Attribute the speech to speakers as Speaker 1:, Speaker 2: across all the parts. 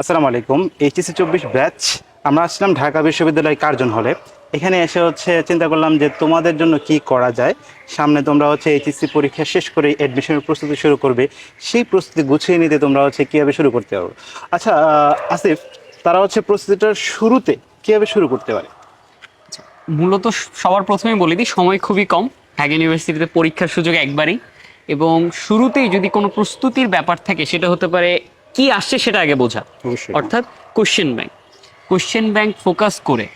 Speaker 1: আসসালামু আলাইকুম এইচএসি চব্বিশ ব্যাচ, আমরা আসলাম ঢাকা বিশ্ববিদ্যালয় কার্জন হলে। এখানে এসে হচ্ছে চিন্তা করলাম যে তোমাদের জন্য কি করা যায়। সামনে তোমরা হচ্ছে এইচএসসি পরীক্ষা শেষ করে অ্যাডমিশনের প্রস্তুতি শুরু করবে। সেই প্রস্তুতি গুছিয়ে নিতে তোমরা হচ্ছে কীভাবে শুরু করতে পারো? আচ্ছা আসিফ, তারা হচ্ছে প্রস্তুতিটার শুরুতে কীভাবে শুরু করতে পারে?
Speaker 2: মূলত সবার প্রথমেই বলে দিই, সময় খুবই কম। ঢাকা ইউনিভার্সিটিতে পরীক্ষার সুযোগ একবারই। এবং শুরুতেই যদি কোনো প্রস্তুতির ব্যাপার থাকে, সেটা হতে পারে কি আসছে সেটা আগে বোঝা। অর্থাৎ question bank question bank focus করে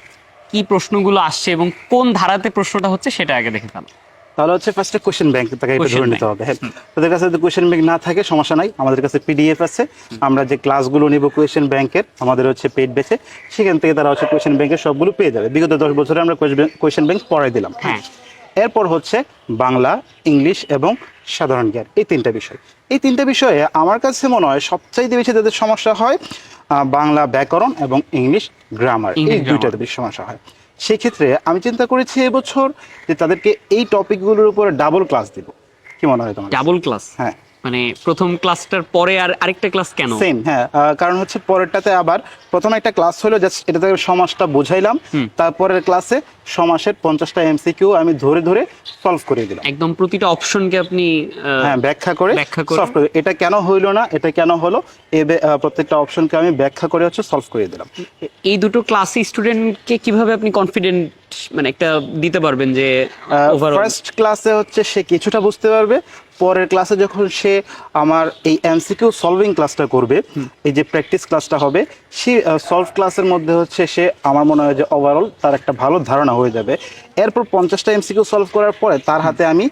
Speaker 2: কি প্রশ্নগুলো আসছে এবং কোন ধারাতে প্রশ্নটা হচ্ছে সেটা আগে দেখে ফেলা।
Speaker 1: তাহলে হচ্ছে ফার্স্টে কোশ্চেন ব্যাংক তাকে এটা ধরে নিতে হবে হ্যাঁ। তাদের কাছে যদি কোশ্চেন ব্যাংক না থাকে সমস্যা নাই। আমাদের কাছে পিডিএফ আছে। আমরা যে ক্লাসগুলো নিব কোয়েশ্চেন ব্যাংকের আমাদের হচ্ছে পেড বেছে সেখান থেকে তারা হচ্ছে কোয়েশ্চেন ব্যাংকের সবগুলো পেয়ে যাবে। বিগত দশ বছরে আমরা কোয়েশ্চেন ব্যাংক পড়াই দিলাম।
Speaker 2: হ্যাঁ।
Speaker 1: এরপর হচ্ছে বাংলা ইংলিশ এবং সাধারণ জ্ঞান এই তিনটা বিষয়। এই তিনটা বিষয়ে আমার কাছে মনে হয় সবচাইতে বেশি তাদের সমস্যা হয় বাংলা ব্যাকরণ এবং ইংলিশ গ্রামার এই। দুইটাতে বেশি সমস্যা হয়। সেক্ষেত্রে আমি চিন্তা করেছি এবছর যে তাদেরকে এই টপিকগুলোর উপরে ডাবল ক্লাস দিব। কি মনে হয় তোমার
Speaker 2: ডাবল ক্লাস
Speaker 1: হ্যাঁ।
Speaker 2: মানে প্রথম ক্লাসটার পরে আর আরেকটা ক্লাস কেন?
Speaker 1: সেম হ্যাঁ কারণ হচ্ছে পরেরটাতে আবার প্রথম একটা ক্লাস হলো জাস্ট এটাতে সমাজটা বোঝাইলাম। তারপরের ক্লাসে সমাসের পঞ্চাশটা এমসিকিউ আমি ধরে ধরে সলভ করে দিলাম।
Speaker 2: একদম প্রতিটা অপশনকে আপনি
Speaker 1: হ্যাঁ ব্যাখ্যা করে
Speaker 2: ব্যাখ্যা করে।
Speaker 1: এটা কেন হইল না এটা কেন হলো এ প্রত্যেকটা অপশনকে আমি ব্যাখ্যা করে হচ্ছে সলভ করে দিলাম।
Speaker 2: এই দুটো ক্লাসে স্টুডেন্টকে কীভাবে আপনি কনফিডেন্ট মানে একটা দিতে পারবেন যে
Speaker 1: ফার্স্ট ক্লাসে হচ্ছে সে কিছুটা বুঝতে পারবে পরের ক্লাসে যখন সে আমার এই এমসিকিউ সলভিং ক্লাসটা করবে এই যে প্র্যাকটিস ক্লাসটা হবে সে সলভ ক্লাসের মধ্যে হচ্ছে সে আমার মনে হয় যে ওভারঅল তার একটা ভালো ধারণা হয়ে যাবে। এরপর পঞ্চাশটা এমসিকিউ সলভ করার পরে তার হাতে আমি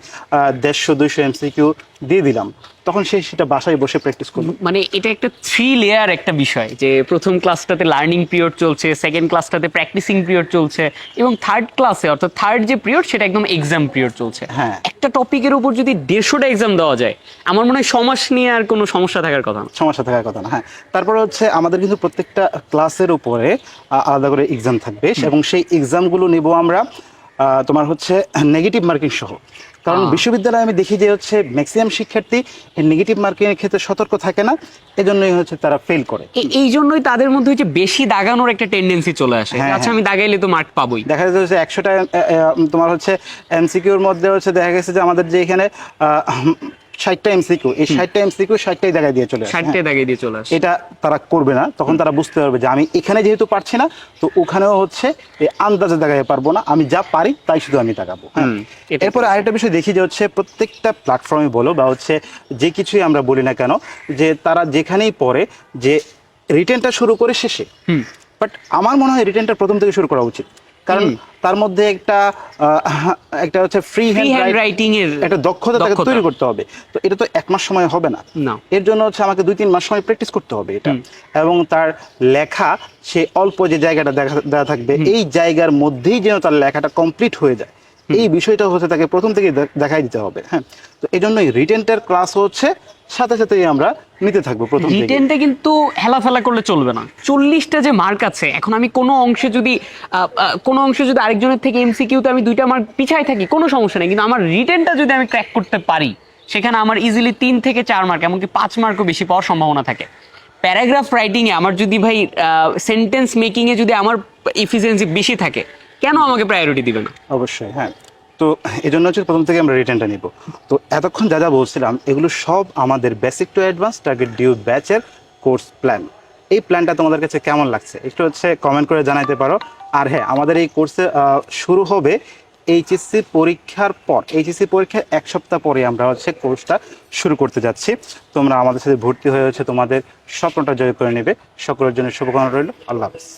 Speaker 1: দেড়শো দুইশো এমসিকিউ দিয়ে দিলাম। তখন সে সেটা বাসায় বসে প্র্যাকটিস করবে
Speaker 2: মানে এটা একটা থ্রি লেয়ার একটা বিষয় যে প্রথম ক্লাসটাতে লার্নিং পিরিয়ড চলছে সেকেন্ড ক্লাসটাতে প্র্যাকটিসিং পিরিয়ড চলছে এবং থার্ড ক্লাসে অর্থাৎ থার্ড যে পিরিয়ড সেটা একদম এক্সাম পিরিয়ড চলছে।
Speaker 1: হ্যাঁ।
Speaker 2: একটা টপিকের উপর যদি দেড়শোটা এক্সাম দেওয়া যায় আমার মনে হয় সমাজ নিয়ে আর কোনো সমস্যা থাকার কথা না।
Speaker 1: সমস্যা থাকার কথা না হ্যাঁ। তারপরে হচ্ছে আমাদের কিন্তু প্রত্যেকটা ক্লাসের উপরে আলাদা করে এক্সাম থাকবে। এবং সেই এক্সামগুলো নেব আমরা তোমার হচ্ছে নেগেটিভ মার্কিং সহ। কারণ বিশ্ববিদ্যালয়ে আমি দেখি যে হচ্ছে ম্যাক্সিমাম শিক্ষার্থী নেগেটিভ মার্কিংয়ের এর ক্ষেত্রে সতর্ক থাকে না এজন্যই হচ্ছে তারা ফেল করে।
Speaker 2: এই জন্যই তাদের মধ্যে হচ্ছে বেশি দাগানোর একটা টেন্ডেন্সি চলে আসে।
Speaker 1: হ্যাঁ,
Speaker 2: আচ্ছা
Speaker 1: হ্যাঁ।
Speaker 2: আমি দাগাইলে তো মার্ক পাবোই।
Speaker 1: দেখা যাচ্ছে হচ্ছে একশোটা তোমার হচ্ছে এমসিকিউর মধ্যে হচ্ছে দেখা গেছে যে আমাদের যে এখানে ষাটটা এমসিকিউ এই ষাটটা এমসিকিউ ষাটটাই জায়গায় দিয়ে চলে আসে
Speaker 2: ষাটটে
Speaker 1: হ্যাঁ।
Speaker 2: দিয়ে চলে আসে
Speaker 1: এটা তারা করবে না তখন তারা বুঝতে পারবে যে আমি এখানে যেহেতু পারছি না তো ওখানেও হচ্ছে এই আন্দাজে দেখাতে পারব না আমি যা পারি তাই শুধু আমি দেখাবো হ্যাঁ। এরপরে আরেকটা বিষয় দেখি যে হচ্ছে প্রত্যেকটা প্ল্যাটফর্মে বলো বা হচ্ছে যে কিছুই আমরা বলি না কেন যে তারা যেখানেই পড়ে যে রিটেনটা শুরু করে শেষে। বাট আমার মনে হয় রিটেনটা প্রথম থেকে শুরু করা উচিত কারণ তার মধ্যে একটা একটা হচ্ছে ফ্রি
Speaker 2: হ্যান্ড রাইটিং এর
Speaker 1: একটা দক্ষতা তাকে। তৈরি করতে হবে। তো এটা তো এক মাস সময় হবে না।
Speaker 2: না।
Speaker 1: এর জন্য হচ্ছে আমাকে দুই তিন মাস সময় প্র্যাকটিস করতে হবে এটা। এবং তার লেখা সে অল্প যে জায়গাটা দেখা দেওয়া থাকবে এই জায়গার মধ্যেই যেন তার লেখাটা কমপ্লিট হয়ে যায়। এই বিষয়টা হচ্ছে তাকে প্রথম থেকে দেখাই দিতে হবে হ্যাঁ। তো এই জন্যই রিটেনটার ক্লাস হচ্ছে সাথে সাথেই আমরা নিতে থাকব প্রথম থেকে।
Speaker 2: রিটেনটা কিন্তু হেলাফেলা করলে চলবে না। চল্লিশটা যে মার্ক আছে এখন আমি কোনো অংশে যদি কোনো অংশে যদি আরেকজনের থেকে এমসিকিউতে আমি দুইটা মার্ক পিছায় থাকি কোনো সমস্যা নেই। কিন্তু আমার রিটেনটা যদি আমি ক্র্যাক করতে পারি সেখানে আমার ইজিলি তিন থেকে চার মার্ক এমনকি পাঁচ মার্কও বেশি পাওয়ার সম্ভাবনা থাকে। প্যারাগ্রাফ রাইটিংয়ে আমার যদি ভাই সেন্টেন্স মেকিংয়ে যদি আমার এফিসিয়েন্সি বেশি থাকে কেন আমাকে প্রায়োরিটি দিবে না?
Speaker 1: অবশ্যই হ্যাঁ। তো এই জন্য হচ্ছে প্রথম থেকে আমরা রিটার্নটা নিব। তো এতক্ষণ যা যা বলছিলাম, এগুলো সব আমাদের basic to advance target due ব্যাচের কোর্স প্ল্যান এই প্ল্যানটা তোমাদের কাছে কেমন লাগছে? একটু হচ্ছে কমেন্ট করে জানাইতে পারো। আর হ্যাঁ আমাদের এই কোর্সে শুরু হবে এইচএসসি পরীক্ষার পর। এইচএসসি পরীক্ষার এক সপ্তাহ পরে আমরা হচ্ছে কোর্সটা শুরু করতে যাচ্ছি। তোমরা আমাদের সাথে ভর্তি হয়ে হচ্ছে তোমাদের স্বপ্নটা জয় করে নেবে। সকলের জন্য শুভকামনা রইল। আল্লাহ হাফিজ।